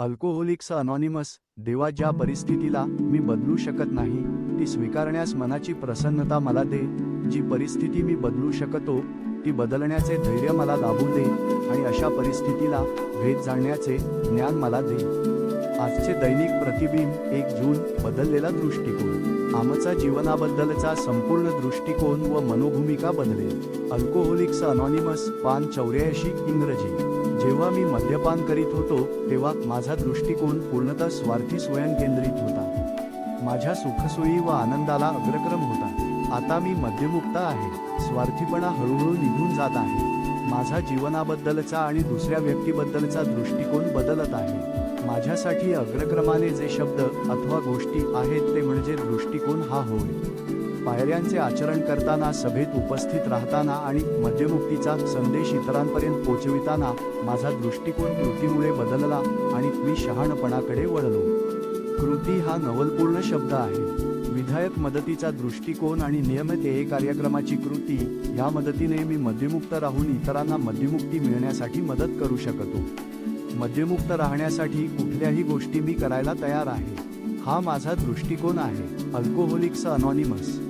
Alcoholics anonymous देवा ज्या परिस्थितीला मी बदलू शकत नाही ती स्वीकारण्यास मनाची प्रसन्नता मला दे. जी परिस्थिती मी बदलू शकतो ती बदलण्याचे धैर्य मला लाभू दे आणि अशा परिस्थितीला भेद जाणण्याचे ज्ञान मला दे. आजचे दैनिक प्रतिबिंब एक जून बदललेला दृष्टिकोन. आमचा जीवनाबद्दलचा संपूर्ण दृष्टिकोन व मनोभूमिका बदलेल. अल्कोहोलिक्स अनॉनिमस पान चौऱ्याऐंशी इंग्रजी. जेव्हा मी मद्यपान करीत होतो तेव्हा माझा दृष्टिकोन पूर्णतः स्वार्थी स्वयंकेंद्रित होता. माझ्या सुखसोयी व आनंदाला अग्रक्रम होता. आता मी मद्यमुक्त आहे. स्वार्थीपणा हळूहळू निघून जात आहे. माझा जीवनाबद्दलचा आणि दुसऱ्या व्यक्तीबद्दलचा दृष्टिकोन बदलत आहे. माझ्यासाठी अग्रक्रमाने जे शब्द अथवा गोष्टी आहेत ते म्हणजे दृष्टिकोन हा होय. पायऱ्यांचे आचरण करताना सभेत उपस्थित राहताना आणि मद्यमुक्तीचा संदेश इतरांपर्यंत पोचविताना माझा दृष्टिकोन कृतीमुळे बदलला आणि मी शहाणपणाकडे वळलो. कृती हा नवलपूर्ण शब्द आहे. विधायक मदतीचा दृष्टिकोन आणि नियमित ए कार्यक्रमाची कृती या मदतीने मी मद्यमुक्त राहून इतरांना मद्यमुक्ती मिळण्यासाठी मदत करू शकतो. मद्यमुक्त राहण्यासाठी कुठल्याही गोष्टी मी करायला तयार आहे. हा माझा दृष्टिकोन आहे. Alcoholics anonymous.